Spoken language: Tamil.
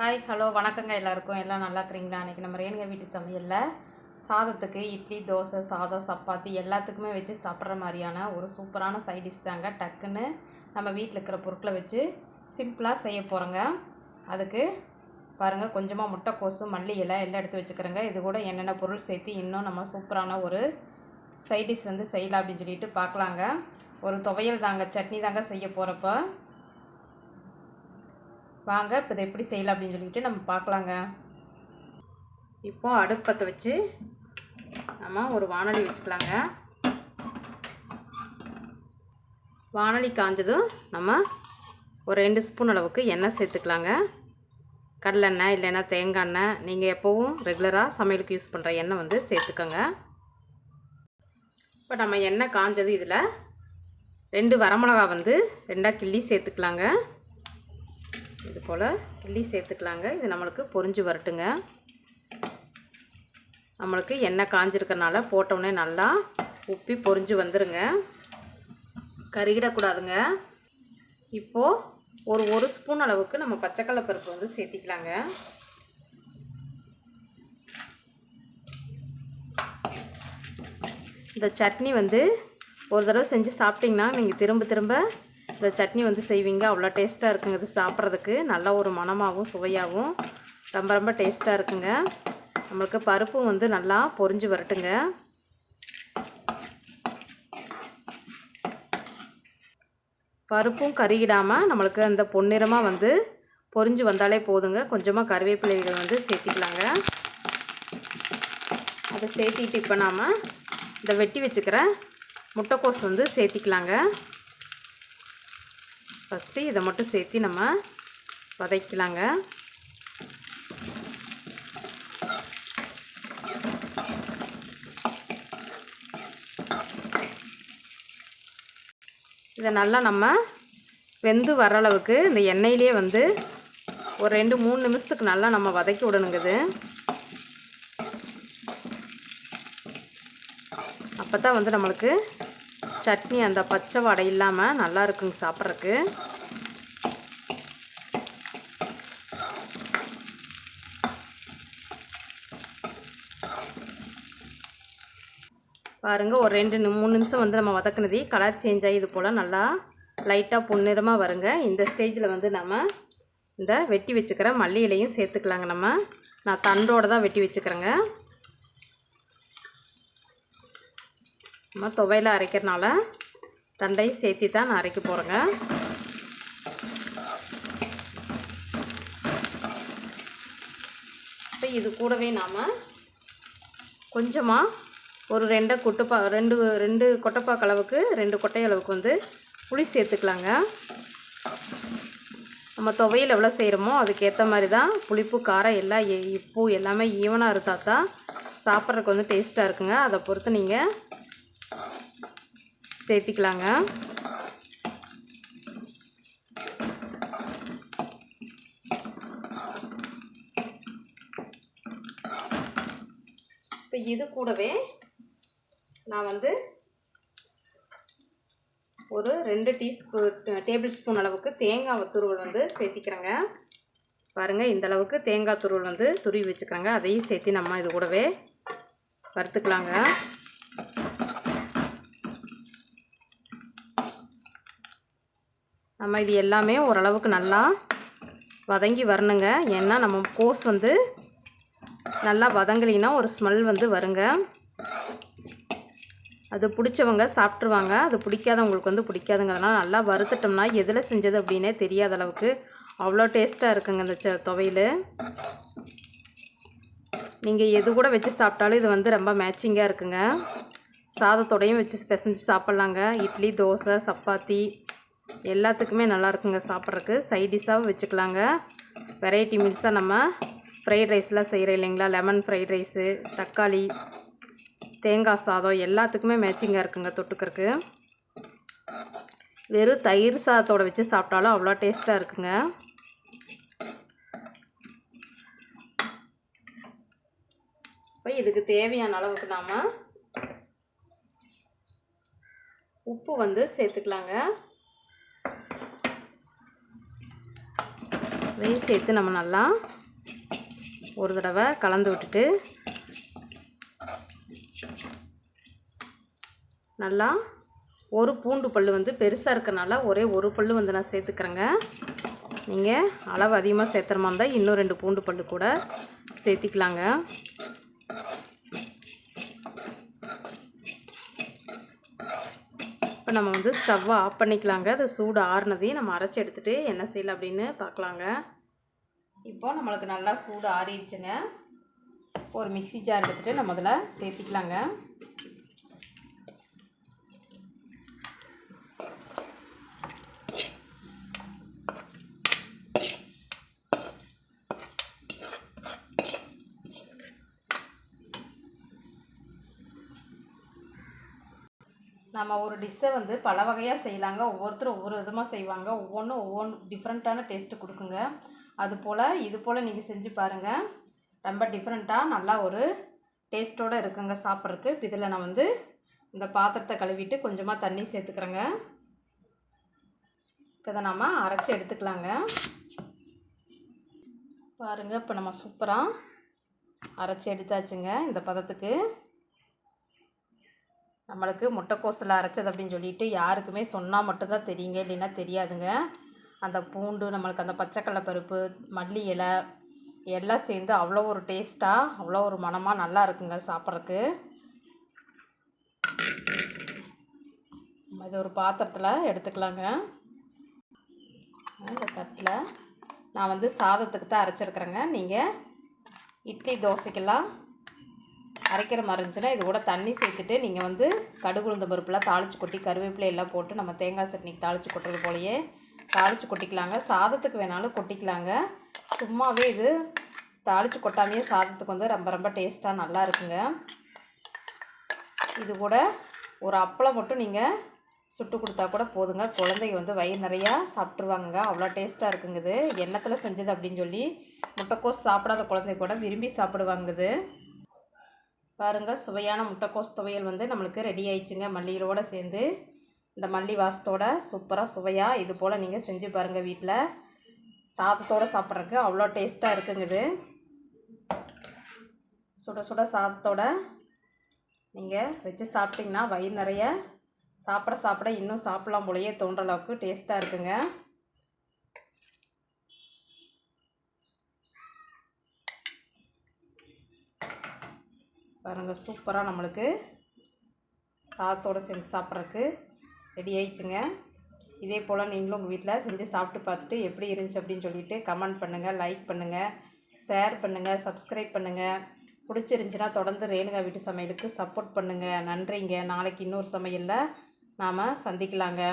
ஹாய் ஹலோ வணக்கங்க எல்லாருக்கும். எல்லாம் நல்லா இருக்கிறீங்களா? அன்றைக்கி நம்ம ரேணுங்க வீட்டு சமையலில் சாதத்துக்கு இட்லி தோசை சாதம் சப்பாத்தி எல்லாத்துக்குமே வச்சு சாப்பிட்ற மாதிரியான ஒரு சூப்பரான சைட் டிஷ் தாங்க. டக்குன்னு நம்ம வீட்டில் இருக்கிற பொருட்களை வச்சு சிம்பிளாக செய்ய போகிறோங்க அதுக்கு பாருங்கள் கொஞ்சமாக முட்டைக்கோசு மல்லி இலை எல்லாம் எடுத்து வச்சுக்கிறேங்க. இது கூட என்னென்ன பொருள் சேர்த்து இன்னும் நம்ம சூப்பரான ஒரு சைட் டிஷ் வந்து செய்யலாம் அப்படின்னு சொல்லிட்டு பார்க்கலாங்க. ஒரு துவையல் தாங்க சட்னி தாங்க செய்ய போகிறப்ப வாங்க இப்போ இதை எப்படி செய்யலாம் அப்படின்னு சொல்லிட்டு நம்ம பார்க்கலாங்க. இப்போ அடுப்பத்தை வச்சு நம்ம ஒரு வானொலி வச்சுக்கலாங்க. வானொலி காஞ்சதும் நம்ம ஒரு ரெண்டு ஸ்பூன் அளவுக்கு எண்ணெய் சேர்த்துக்கலாங்க. கடலெண்ணெய் இல்லைன்னா தேங்காய் எண்ணெய் நீங்கள் எப்போவும் ரெகுலராக சமையலுக்கு யூஸ் பண்ணுற எண்ணெய் வந்து சேர்த்துக்கோங்க. இப்போ நம்ம எண்ணெய் காஞ்சது இதில் ரெண்டு வரமிளகா வந்து ரெண்டாக கிள்ளி சேர்த்துக்கலாங்க. இது போல் கிள்ளி சேர்த்துக்கலாங்க. இது நம்மளுக்கு பொரிஞ்சு வரட்டுங்க. நம்மளுக்கு எண்ணெய் காஞ்சிருக்கனால போட்டோடனே நல்லா உப்பி பொரிஞ்சு வந்துடுங்க கருகிடக்கூடாதுங்க. இப்போது ஒரு ஒரு ஸ்பூன் அளவுக்கு நம்ம பச்சைக்கடலை பருப்பு வந்து சேர்த்திக்கலாங்க. இந்த சட்னி வந்து ஒரு தடவை செஞ்சு சாப்பிட்டிங்கன்னா நீங்கள் திரும்ப திரும்ப இந்த சட்னி வந்து செய்வீங்க. அவ்வளோ டேஸ்ட்டாக இருக்குங்க இது சாப்பிட்றதுக்கு. நல்ல ஒரு மணமாகவும் சுவையாகவும் ரொம்ப ரொம்ப டேஸ்ட்டாக இருக்குங்க. நம்மளுக்கு பருப்பும் வந்து நல்லா பொரிஞ்சு வரட்டுங்க. பருப்பும் கருகிடாமல் நம்மளுக்கு அந்த பொன்னிறமாக வந்து பொரிஞ்சு வந்தாலே போதுங்க. கொஞ்சமாக கருவேப்பிலைகள் வந்து சேர்த்திக்கலாங்க. அதை சேர்த்திட்டு இப்போ நாம் இந்த வெட்டி வச்சுக்கிற முட்டைக்கோஸ் வந்து சேர்த்திக்கலாங்க. ஃபஸ்ட்டு இதை மட்டும் சேர்த்து நம்ம வதக்கலாங்க. இதை நல்லா நம்ம வெந்து வர அளவுக்கு இந்த எண்ணெயிலே வந்து ஒரு ரெண்டு மூணு நிமிஷத்துக்கு நல்லா நம்ம வதக்கி விடணுங்குது அப்போ தான் வந்து நம்மளுக்கு சட்னி அந்த பச்சை வடை இல்லாமல் நல்லா இருக்குங்க சாப்பிட்றதுக்கு. பாருங்கள் ஒரு ரெண்டு மூணு நிமிஷம் வந்து நம்ம வதக்குனது. கலர் சேஞ்ச் ஆகி இது போல் நல்லா லைட்டாக பொன்னிறமாக வருங்க. இந்த ஸ்டேஜில் வந்து நம்ம இந்த வெட்டி வச்சுக்கிற மல்லி இலையும் சேர்த்துக்கலாங்க நம்ம. நான் தண்டோடு தான் வெட்டி வச்சுக்கிறேங்க. நம்ம துவையில் அரைக்கிறனால தண்டையும் சேர்த்தி தான் நான் அரைக்க போகிறேங்க இப்போ இது கூடவே நாம் கொஞ்சமாக ஒரு ரெண்டை கொட்டுப்பா ரெண்டு ரெண்டு கொட்டைப்பாக்கு அளவுக்கு ரெண்டு கொட்டை அளவுக்கு வந்து புளி சேர்த்துக்கலாங்க. நம்ம துவையில் எவ்வளோ செய்கிறோமோ அதுக்கேற்ற மாதிரி தான் புளிப்பு காரம் எல்லாம் எ- எல்லாமே ஈவனாக இருந்தால் தான் சாப்பிட்றதுக்கு வந்து டேஸ்ட்டாக இருக்குங்க. அதை பொறுத்து நீங்கள் சேர்த்திக்கலாங்க. இப்போ இது கூடவே நான் வந்து ஒரு ரெண்டு டீஸ்பூன் டேபிள் ஸ்பூன் அளவுக்கு தேங்காய் துருவல் வந்து சேர்த்திக்கிறேங்க. பாருங்கள் இந்த அளவுக்கு தேங்காய் துருவல் வந்து துருவி வச்சுக்கிறேங்க. அதையும் சேர்த்து நம்ம இது கூடவே வறுத்துக்கலாங்க. நம்ம இது எல்லாமே ஓரளவுக்கு நல்லா வதங்கி வரணுங்க. ஏன்னா நம்ம கோஸ் வந்து நல்லா வதங்கலினா ஒரு ஸ்மெல் வந்து வருங்க. அது பிடிச்சவங்க சாப்பிட்ருவாங்க அது பிடிக்காதவங்களுக்கு வந்து பிடிக்காதுங்க. அதனால் நல்லா வறுத்துட்டோம்னா எதில் செஞ்சது அப்படின்னே தெரியாத அளவுக்கு அவ்வளோ டேஸ்ட்டாக இருக்குங்க இந்த ச துவையல். நீங்கள் எது கூட வச்சு சாப்பிட்டாலும் இது வந்து ரொம்ப மேட்சிங்காக இருக்குங்க. சாதத்தோடையும் வச்சு பிசைஞ்சு சாப்பிட்லாங்க. இட்லி தோசை சப்பாத்தி எல்லாத்துக்குமே நல்லாயிருக்குங்க சாப்பிட்றதுக்கு. சைட் டிஷ்ஷாகவும் வச்சுக்கலாங்க. வெரைட்டி மீல்ஸாக நம்ம ஃப்ரைட் ரைஸ்லாம் செய்கிறோம் இல்லைங்களா? லெமன் ஃப்ரைட் ரைஸு தக்காளி தேங்காய் சாதம் எல்லாத்துக்குமே மேட்சிங்காக இருக்குங்க தொட்டுக்கிறதுக்கு. வெறும் தயிர் சாதத்தோட வச்சு சாப்பிட்டாலும் அவ்வளோ டேஸ்ட்டாக இருக்குங்க. இப்போ இதுக்கு தேவையான அளவுக்கு நாம் உப்பு வந்து சேர்த்துக்கலாங்க. இதையும் சேர்த்து நம்ம நல்லா ஒரு தடவை கலந்து விட்டுட்டு நல்லா ஒரு பூண்டு பல் வந்து பெருசாக இருக்கிறனால ஒரே ஒரு பல் வந்து நான் சேர்த்துக்கிறேங்க. நீங்கள் அளவு அதிகமாக சேர்த்துற மாதிரி இருந்தால் இன்னும் ரெண்டு பூண்டு பல் கூட சேர்த்திக்கலாங்க. இப்போ நம்ம வந்து ஸ்டவ்வை ஆஃப் பண்ணிக்கலாங்க. அது சூடு ஆறுனதையும் நம்ம அரைச்சி எடுத்துகிட்டு என்ன செய்யலாம் அப்படின்னு பார்க்கலாங்க. இப்போ நம்மளுக்கு நல்லா சூடு ஆறிடுச்சுங்க. ஒரு மிக்சி ஜார் எடுத்துகிட்டு நம்ம அதில் சேர்த்திக்கலாங்க. நம்ம ஒரு டிஷ்ஷை வந்து பல வகையாக செய்யலாங்க. ஒவ்வொருத்தரும் ஒவ்வொரு விதமாக செய்வாங்க. ஒவ்வொன்றும் ஒவ்வொன்று டிஃப்ரெண்ட்டான டேஸ்ட்டு கொடுக்குங்க. அது போல் இது போல் நீங்கள் செஞ்சு பாருங்கள் ரொம்ப டிஃப்ரெண்ட்டாக நல்லா ஒரு டேஸ்ட்டோடு இருக்குங்க சாப்பிட்றதுக்கு. இப்போ இதில் நான் வந்து இந்த பாத்திரத்தை கழுவிட்டு கொஞ்சமாக தண்ணி சேர்த்துக்கிறேங்க. இப்போ இதை நம்ம அரைச்சி எடுத்துக்கலாங்க. பாருங்கள் இப்போ நம்ம சூப்பராக அரைச்சி எடுத்தாச்சுங்க இந்த பதத்துக்கு. நம்மளுக்கு முட்டைக்கோசில் அரைச்சது அப்படின்னு சொல்லிட்டு யாருக்குமே சொன்னால் மட்டும்தான் தெரியுங்க இல்லைன்னா தெரியாதுங்க. அந்த பூண்டு நம்மளுக்கு அந்த பச்சைக்கடலை பருப்பு மல்லி இலை எல்லாம் சேர்ந்து அவ்வளோ ஒரு டேஸ்ட்டாக அவ்வளோ ஒரு மணமாக நல்லா இருக்குங்க சாப்பிட்றதுக்கு. இது ஒரு பாத்திரத்தில் எடுத்துக்கலாங்க. இந்த தட்டில் நான் வந்து சாதத்துக்கு தான் அரைச்சிருக்கிறேங்க. நீங்கள் இட்லி தோசைக்கெல்லாம் அரைக்கிற மாதிரி இருந்துச்சுன்னா இது கூட தண்ணி சேர்த்துட்டு நீங்கள் வந்து கடுகு உளுந்த பருப்புலாம் தாளித்து கொட்டி கருவேப்பிலை எல்லாம் போட்டு நம்ம தேங்காய் சட்னிக்கு தாளித்து கொட்டுறது போலயே தாளித்து கொட்டிக்கலாங்க. சாதத்துக்கு வேணாலும் கொட்டிக்கலாங்க. சும்மாவே இது தாளித்து கொட்டாமையே சாதத்துக்கு வந்து ரொம்ப ரொம்ப டேஸ்ட்டாக நல்லா இருக்குங்க. இது கூட ஒரு அப்பளம் மட்டும் நீங்கள் சுட்டு கொடுத்தா கூட போதுங்க. குழந்தைங்க வந்து வயிறு நிறையா சாப்பிட்ருவாங்க அவ்வளோ டேஸ்ட்டாக இருக்குங்குது எண்ணத்தில் செஞ்சது அப்படின்னு சொல்லி முட்டைக்கோஸ் சாப்பிடாத குழந்தை கூட விரும்பி சாப்பிடுவாங்குது பாருங்கள் சுவையான முட்டைக்கோஸ் துவையல் வந்து நம்மளுக்கு ரெடி ஆயிடுச்சுங்க. மல்லிகளோடு சேர்ந்து இந்த மல்லி வாசத்தோட சூப்பராக சுவையாக இது போல் நீங்கள் செஞ்சு பாருங்கள் வீட்டில் சாதத்தோடு சாப்பிட்றதுக்கு அவ்வளோ டேஸ்ட்டாக இருக்குங்க இது. சுட சுட சாதத்தோட நீங்கள் வச்சு சாப்பிட்டிங்கன்னா வயிறு நிறைய. சாப்பிட சாப்பிட இன்னும் சாப்பிட்லாம் போலயே தோன்ற அளவுக்கு டேஸ்ட்டாக இருக்குங்க. பாருங்கள் சூப்பராக நம்மளுக்கு சாதத்தோடு செஞ்சு சாப்பிட்றதுக்கு ரெடி ஆயிடுச்சுங்க. இதே போல் நீங்களும் உங்கள் வீட்டில் செஞ்சு சாப்பிட்டு பார்த்துட்டு எப்படி இருந்துச்சு அப்படின்னு சொல்லிட்டு கமெண்ட் பண்ணுங்கள் லைக் பண்ணுங்கள் ஷேர் பண்ணுங்கள் சப்ஸ்கிரைப் பண்ணுங்கள் பிடிச்சிருந்துச்சின்னா தொடர்ந்து ரேணுகா வீட்டு சமையலுக்கு சப்போர்ட் பண்ணுங்கள் நன்றிங்க. நாளைக்கு இன்னொரு சமையலில் நாம் சந்திக்கலாங்க.